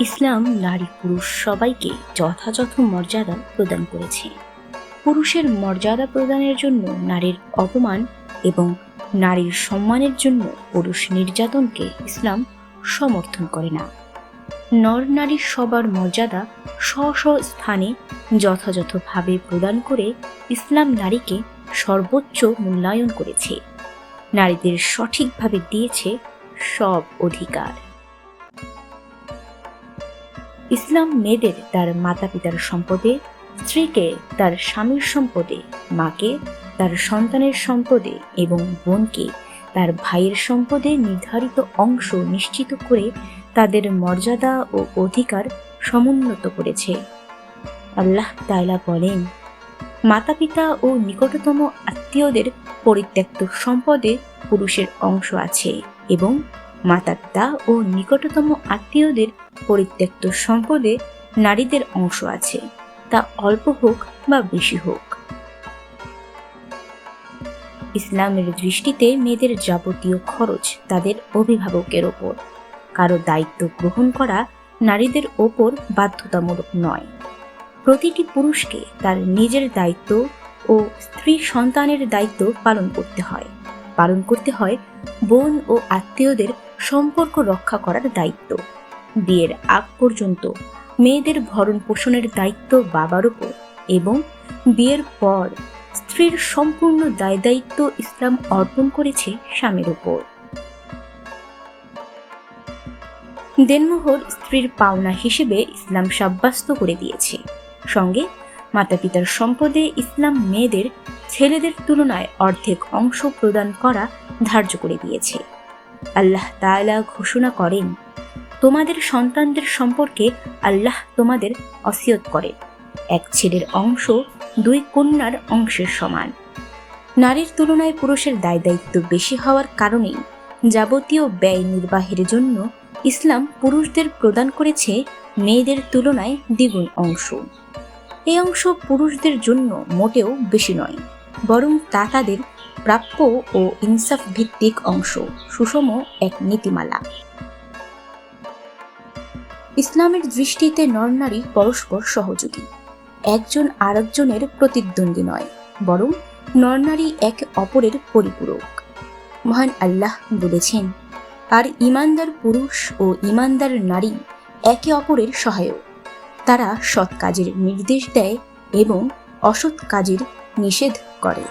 ইসলাম নারী পুরুষ সবাইকে যথাযথ মর্যাদা প্রদান করেছে। পুরুষের মর্যাদা প্রদানের জন্য নারীর অপমান এবং নারীর সম্মানের জন্য পুরুষ নির্যাতনকে ইসলাম সমর্থন করে না। নর নারী সবার মর্যাদা স্ব স্ব স্থানে যথাযথভাবে প্রদান করে ইসলাম নারীকে সর্বোচ্চ মূল্যায়ন করেছে। নারীদের সঠিকভাবে দিয়েছে সব অধিকার। ইসলাম মেয়েদের তার মাতা পিতার সম্পদে, স্ত্রীকে তার স্বামীর সম্পদে, মাকে তার সন্তানের সম্পদে এবং বোনকে তার ভাইয়ের সম্পদে নির্ধারিত অংশ নিশ্চিত করে তাদের মর্যাদা ও অধিকার সমুন্নত করেছে। আল্লাহ তাইলা বলেন মাতা পিতা ও নিকটতম আত্মীয়দের পরিত্যক্ত সম্পদে পুরুষের অংশ আছে এবং মাতা ও নিকটতম আত্মীয়দের পরিত্যক্ত সম্পদে নারীদের অংশ আছে। তা অল্প হোক বা বেশি হোক। ইসলামের দৃষ্টিতে মেয়েদের যাবতীয় খরচ তাদের অভিভাবকের ওপর। কারও দায়িত্ব গ্রহণ করা নারীদের ওপর বাধ্যতামূলক নয়। প্রতিটি পুরুষকে তার নিজের দায়িত্ব ও স্ত্রী সন্তানের দায়িত্ব পালন করতে হয়। পালন করতে হয় বোন ও আত্মীয়দের সম্পর্ক রক্ষা করার দায়িত্ব। বিয়ের আগ পর্যন্ত মেয়েদের ভরণ পোষণের দায়িত্ব বাবার উপর এবং বিয়ের পর স্ত্রীর সম্পূর্ণ দায় দায়িত্ব ইসলাম অর্পণ করেছে স্বামীর উপর। দেনমোহর স্ত্রীর পাওনা হিসেবে ইসলাম সাব্যস্ত করে দিয়েছে। সঙ্গে মাতা পিতার সম্পদে ইসলাম মেয়েদের ছেলেদের তুলনায় অর্ধেক অংশ প্রদান করা ধার্য করে দিয়েছে। আল্লাহ তাআলা ঘোষণা করেন, তোমাদের সন্তানদের সম্পর্কে আল্লাহ তোমাদের অসিয়ত করেন এক ছেলের অংশ দুই কন্যার অংশের সমান। নারীর তুলনায় পুরুষের দায় দায়িত্ব বেশি হওয়ার কারণেই যাবতীয় ব্যয় নির্বাহের জন্য ইসলাম পুরুষদের প্রদান করেছে মেয়েদের তুলনায় দ্বিগুণ অংশ। এই অংশ পুরুষদের জন্য মোটেও বেশি নয়। বরং তা তাদের প্রাপ্য ও ইনসাফ ভিত্তিক অংশ, সুষম এক নীতিমালা। ইসলামের দৃষ্টিতে নরনারী পরস্পর সহযোগী। একজন আরেকজনের প্রতিদ্বন্দ্বী নয়, বরং নরনারী একে অপরের পরিপূরক। মহান আল্লাহ বলেছেন, আর ইমানদার পুরুষ ও ইমানদার নারী একে অপরের সহায়ক। তারা সৎ কাজের নির্দেশ দেয় এবং অসৎ কাজের নিষেধ করে।